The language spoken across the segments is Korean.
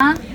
시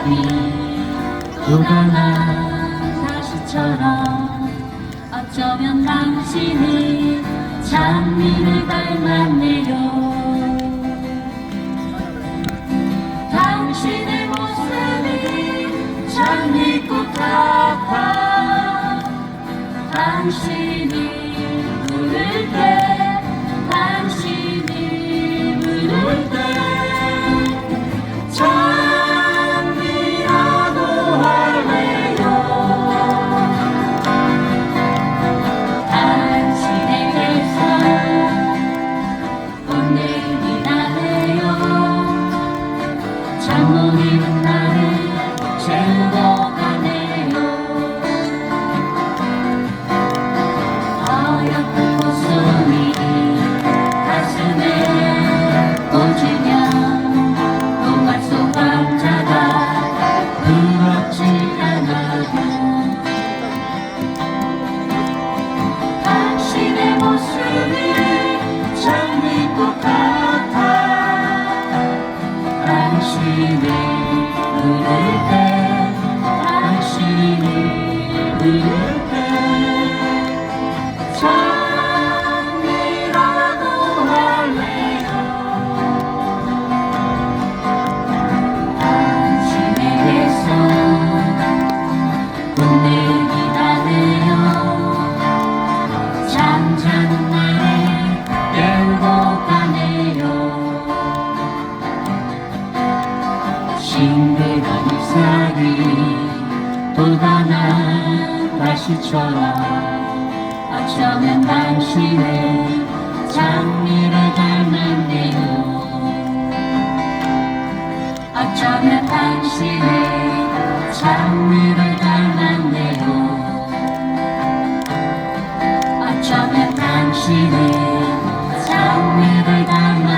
잎사귀 요란한 다시처럼 어쩌면 당신이 장미를 닮았네요. 당신의 모습이 장미꽃 같아. 당신이 장모 징그런 잎사귀 돌아난 날씨처럼 어쩌면 당신은 장미를 닮았네요 어쩌면 당신은 장미를 닮은 내요 어쩌면 당신은 장미를 닮은